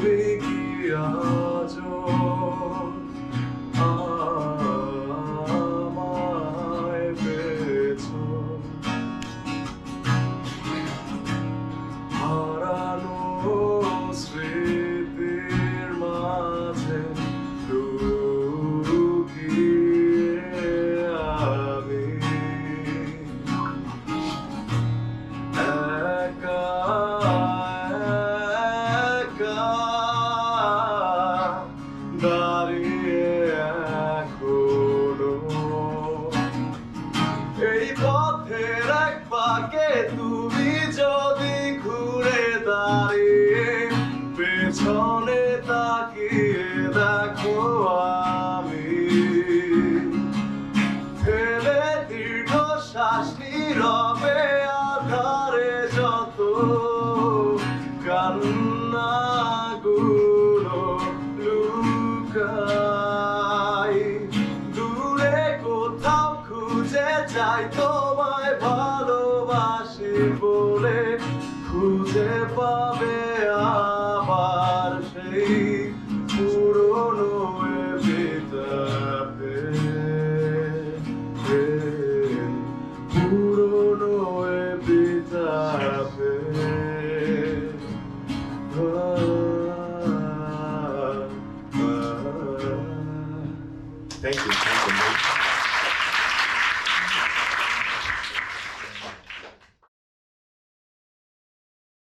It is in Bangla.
pick you. তুমি যদি ঘুরে দাঁড়িয়ে পেছনে তাকিয়ে দেখো আমি। ফেলে দীর্ঘ শ্বাস নীরবে আধারে যত কান্না গুলো লুকাই। দূরে কোথাও খুঁজে যাই তোমায় ভাই পাবে আবার সেই পুরনো বেতাবে পুরনো বেতাবে Thank you. Thank you.